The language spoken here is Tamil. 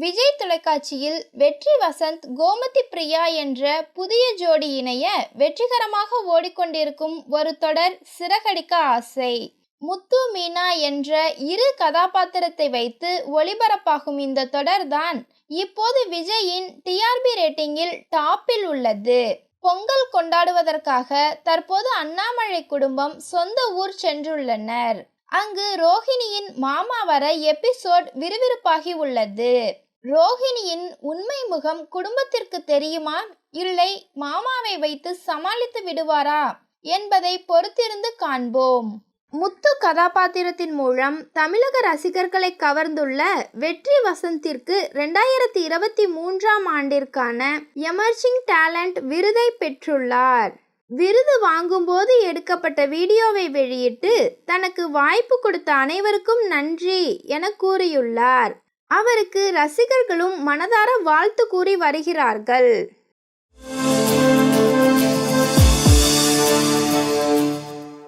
விஜய் தொலைக்காட்சியில் வெற்றி வசந்த் கோமதி பிரியா என்ற புதிய ஜோடி இணைய வெற்றிகரமாக ஓடிக்கொண்டிருக்கும் ஒரு தொடர் சிறகடிக்க ஆசை. முத்து மீனா என்ற இரு கதாபாத்திரத்தை வைத்து ஒளிபரப்பாகும் இந்த தொடர்தான் இப்போது விஜயின் டிஆர்பி ரேட்டிங்கில் டாப்பில் உள்ளது. பொங்கல் கொண்டாடுவதற்காக தற்போது அண்ணாமலை குடும்பம் சொந்த ஊர் சென்றுள்ளனர். அங்கு ரோஹிணியின் மாமா வர எபிசோட் விறுவிறுப்பாகி உள்ளது. ரோஹிணியின் உண்மை முகம் குடும்பத்திற்கு தெரியுமா? இல்லை மாமாவை வைத்து சமாளித்து விடுவாரா? என்பதை பொறுத்திருந்து காண்போம். முத்து கதாபாத்திரத்தின் மூலம் தமிழக ரசிகர்களை கவர்ந்துள்ள வெற்றி வசந்திற்கு ரெண்டாயிரத்தி இருபத்தி மூன்றாம் ஆண்டிற்கான எமர்ஜிங் டேலண்ட் விருதை பெற்றுள்ளார். விருது வாங்கும்போது எடுக்கப்பட்ட வீடியோவை வெளியிட்டு தனக்கு வாய்ப்பு கொடுத்த அனைவருக்கும் நன்றி என கூறியுள்ளார். அவருக்கு ரசிகர்களும் மனதார வாழ்த்து கூறி வருகிறார்கள்.